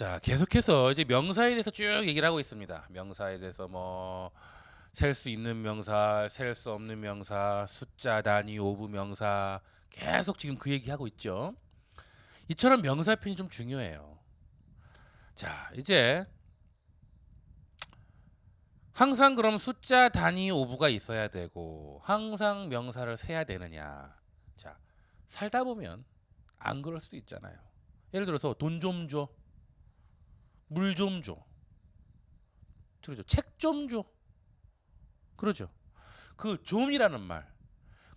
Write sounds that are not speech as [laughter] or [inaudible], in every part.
자, 계속해서 이제 명사에 대해서 쭉 얘기를 하고 있습니다. 명사에 대해서 뭐 셀 수 있는 명사, 셀 수 없는 명사, 숫자 단위, 오브 명사 계속 지금 그 얘기 하고 있죠. 이처럼 명사 편이 좀 중요해요. 자, 이제 항상 그럼 숫자 단위 오브가 있어야 되고 항상 명사를 세야 되느냐? 자, 살다 보면 안 그럴 수도 있잖아요. 예를 들어서 돈 좀 줘. 물 좀 줘. 그러죠. 책 좀 줘. 그러죠. 그 좀이라는 말.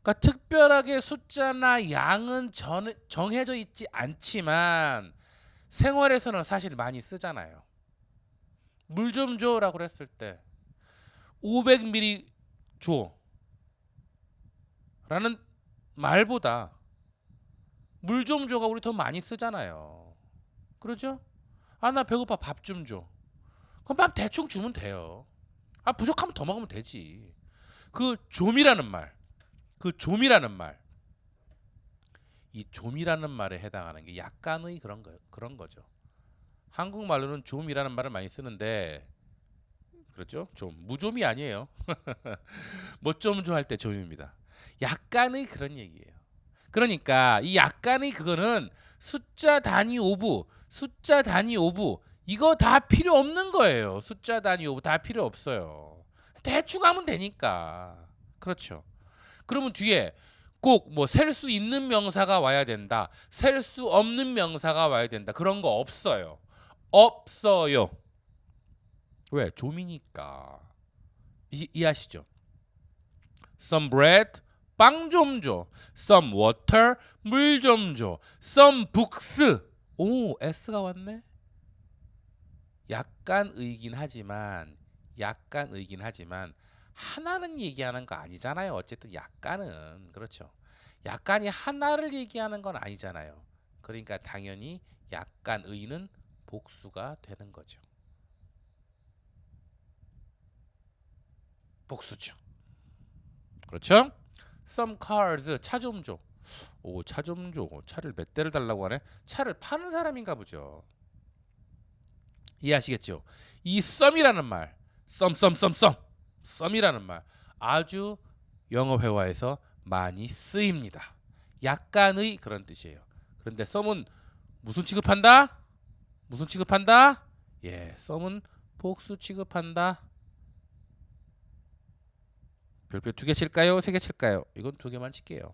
그러니까 특별하게 숫자나 양은 전, 정해져 있지 않지만 생활에서는 사실 많이 쓰잖아요. 물 좀 줘라고 그랬을 때 500ml 줘. 라는 말보다 물 좀 줘가 우리 더 많이 쓰잖아요. 그러죠? 아 나 배고파 밥 좀 줘. 그럼 밥 대충 주면 돼요. 아 부족하면 더 먹으면 되지. 그 좀이라는 말, 그 좀이라는 말, 이 좀이라는 말에 해당하는 게 약간의 그런 거 그런 거죠. 한국 말로는 좀이라는 말을 많이 쓰는데 그렇죠? 좀 무좀이 아니에요. [laughs] 뭐좀줘할때 좀입니다. 약간의 그런 얘기예요. 그러니까 이 약간의 그거는 숫자 단위 오브, 숫자 단위 오브 이거 다 필요 없는 거예요. 숫자 단위 오브 다 필요 없어요. 대충 하면 되니까. 그렇죠. 그러면 뒤에 꼭 뭐 셀 수 있는 명사가 와야 된다. 셀 수 없는 명사가 와야 된다. 그런 거 없어요. 없어요. 왜? 좀이니까. 이, 이해하시죠? Some bread, 빵 좀 줘. Some water, 물 좀 줘. Some books. 오, S가 왔네. 약간 의긴 하지만 약간 의긴 하지만 하나는 얘기하는 거 아니잖아요. 어쨌든 약간은 그렇죠. 약간이 하나를 얘기하는 건 아니잖아요. 그러니까 당연히 약간 의는 복수가 되는 거죠. 복수죠. 그렇죠? Some cars 차 좀 줘. 오, 차 좀 줘. 차를 몇 대를 달라고 하네. 차를 파는 사람인가 보죠. 이해하시겠죠? 이 썸이라는 말, 썸, 썸, 썸, 썸, 썸이라는 말 아주 영어 회화에서 많이 쓰입니다. 약간의 그런 뜻이에요. 그런데 썸은 무슨 취급한다? 무슨 취급한다? 예, 썸은 복수 취급한다. 별표 두 개 칠까요? 세 개 칠까요? 이건 두 개만 칠게요.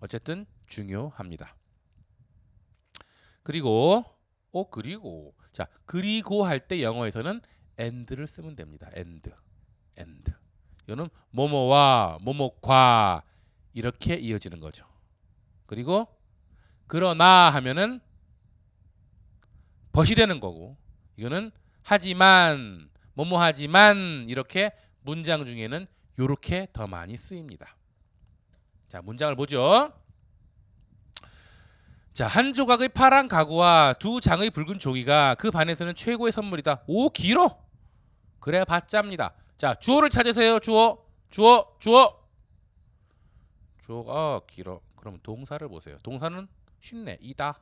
어쨌든 중요합니다. 그리고 어 그리고 자 그리고 할 때 영어에서는 and를 쓰면 됩니다. and, and. 이거는 뭐뭐와 뭐뭐과 이렇게 이어지는 거죠. 그리고 그러나 하면은 벗이 되는 거고 이거는 하지만 뭐뭐 하지만 이렇게 문장 중에는 요렇게 더 많이 쓰입니다. 자 문장을 보죠. 자, 한 조각의 파란 가구와 두 장의 붉은 종이가 그 반에서는 최고의 선물이다. 오, 길어. 그래 봤자입니다. 자, 주어를 찾으세요. 주어. 주어. 주어. 주어가 길어. 그럼 동사를 보세요. 동사는 쉽네. 이다.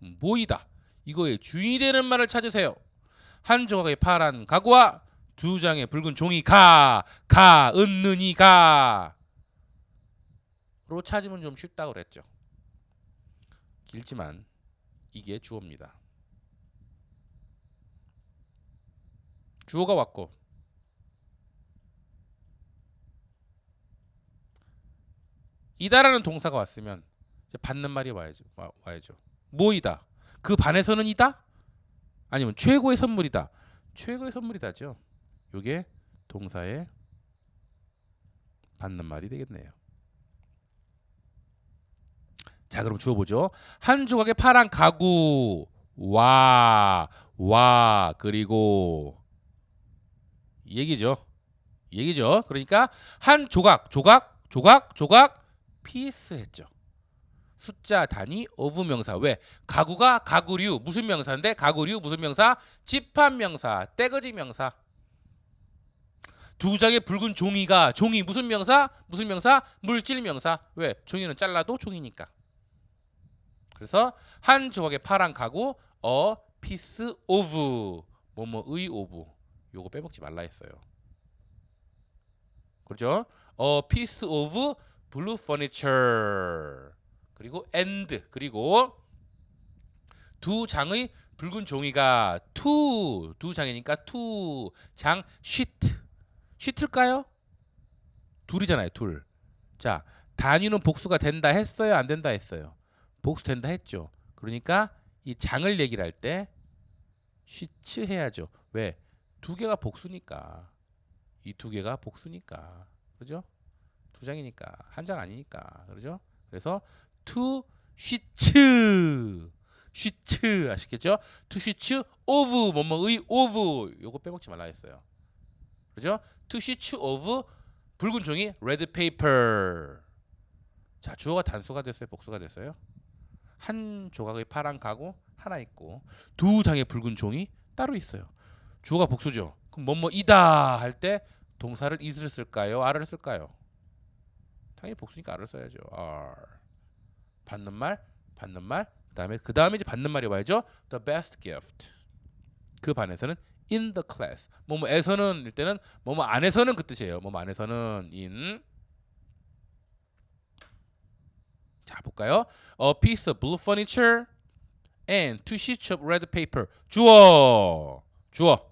뭐이다. 이거의 주인이 되는 말을 찾으세요. 한 조각의 파란 가구와 두 장의 붉은 종이 가. 가. 은느니 가. 로 찾으면 좀 쉽다고 그랬죠. 길지만 이게 주어입니다. 주어가 왔고 이다라는 동사가 왔으면 받는 말이 와야죠. 와, 와야죠. 뭐이다. 그 반에서는 이다? 아니면 최고의 선물이다. 최고의 선물이다죠. 요게 동사의 받는 말이 되겠네요. 자, 그럼 주어 보죠. 한 조각의 파란 가구. 와, 와, 그리고 이 얘기죠. 이 얘기죠. 그러니까 한 조각, 조각, 조각, 조각 피스 했죠. 숫자 단위 오브 명사. 왜? 가구가 가구류. 무슨 명사인데? 가구류 무슨 명사? 집합 명사 떼거지 명사. 두 장의 붉은 종이가 종이 무슨 명사? 무슨 명사? 물질 명사. 왜? 종이는 잘라도 종이니까 그래서 한 조각의 파란 가구 a piece of 뭐뭐의 of 요거 빼먹지 말라 했어요. 그렇죠? a piece of blue furniture 그리고 and 그리고 두 장의 붉은 종이가 two 두 장이니까 two 장 sheet sheet일까요? 둘이잖아요 둘. 자 단위는 복수가 된다 했어요 안 된다 했어요. 복수 된다 했죠. 그러니까 이 장을 얘기를 할때 sheet 해야죠. 왜? 두 개가 복수니까 이 두 개가 복수니까 그죠? 두 장이니까 한 장 아니니까 그러죠? 그래서 two sheets sheets 아시겠죠? two sheets of 뭐뭐의 of 요거 빼먹지 말라 했어요. 그죠? two sheets of 붉은 종이 red paper 자 주어가 단수가 됐어요 복수가 됐어요 한 조각의 파란 가구 하나 있고 두 장의 붉은 종이 따로 있어요. 주어가 복수죠. 그럼 뭐뭐이다 할 때 동사를 is를 쓸까요? are를 쓸까요? 당연히 복수니까 are를 써야죠. are. 받는 말 받는 말 그다음에 그 다음에 이제 받는 말이 와야죠. the best gift. 그 반에서는 in the class. 뭐뭐에서는 일 때는 뭐뭐 안에서는 그 뜻이에요. 뭐뭐 안에서는 in 자 볼까요 a piece of blue furniture and two sheets of red paper 주어 주어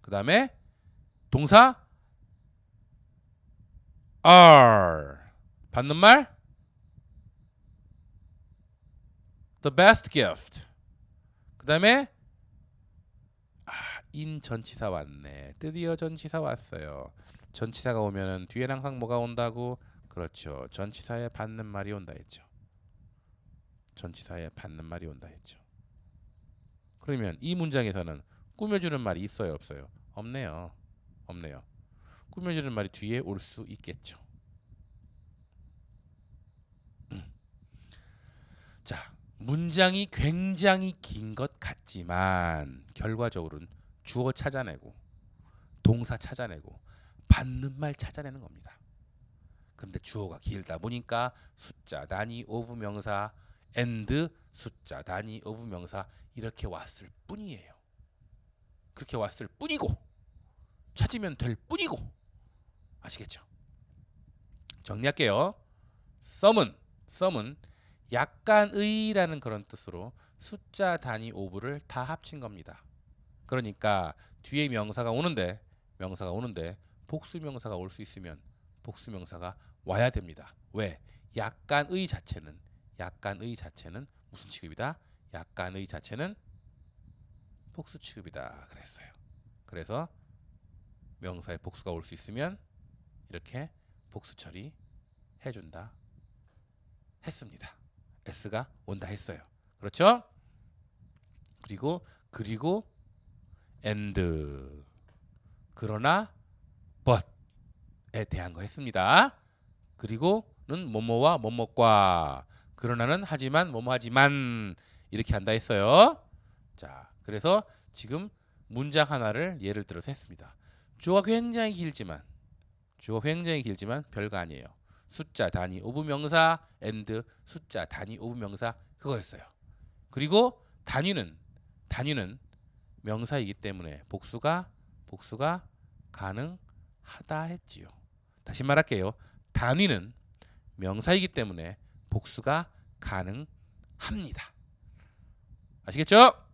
그 다음에 동사 are 받는 말 the best gift 그 다음에 아, 인 전치사 왔네 드디어 전치사 왔어요 전치사가 오면은 뒤에는 항상 뭐가 온다고 그렇죠. 전치사에 받는 말이 온다 했죠. 전치사에 받는 말이 온다 했죠. 그러면 이 문장에서는 꾸며주는 말이 있어요 없어요? 없네요. 없네요. 꾸며주는 말이 뒤에 올 수 있겠죠. 음. 자 문장이 굉장히 긴 것 같지만 결과적으로는 주어 찾아내고 동사 찾아내고 받는 말 찾아내는 겁니다. 근데 주어가 길다 보니까 숫자 단위 오브 명사 and 숫자 단위 오브 명사 이렇게 왔을 뿐이에요. 그렇게 왔을 뿐이고 찾으면 될 뿐이고 아시겠죠? 정리할게요. 썸은 썸은 약간의라는 그런 뜻으로 숫자 단위 오브를 다 합친 겁니다. 그러니까 뒤에 명사가 오는데 명사가 오는데 복수 명사가 올 수 있으면 복수 명사가 와야 됩니다. 왜? 약간의 자체는 약간의 자체는 무슨 취급이다? 약간의 자체는 복수 취급이다 그랬어요. 그래서 명사의 복수가 올 수 있으면 이렇게 복수 처리 해준다 했습니다. s가 온다 했어요. 그렇죠? 그리고 그리고 and 그러나 but에 대한 거 했습니다. 그리고는 뭐뭐와 뭐뭐과 그러나는 하지만 뭐뭐 하지만 이렇게 한다 했어요. 자, 그래서 지금 문장 하나를 예를 들어서 했습니다. 주어가 굉장히 길지만 주어 굉장히 길지만 별거 아니에요. 숫자 단위 오브 명사 and 숫자 단위 오브 명사 그거였어요. 그리고 단위는 단위는 명사이기 때문에 복수가 복수가 가능하다 했지요. 다시 말할게요. 단위는 명사이기 때문에 복수가 가능합니다. 아시겠죠?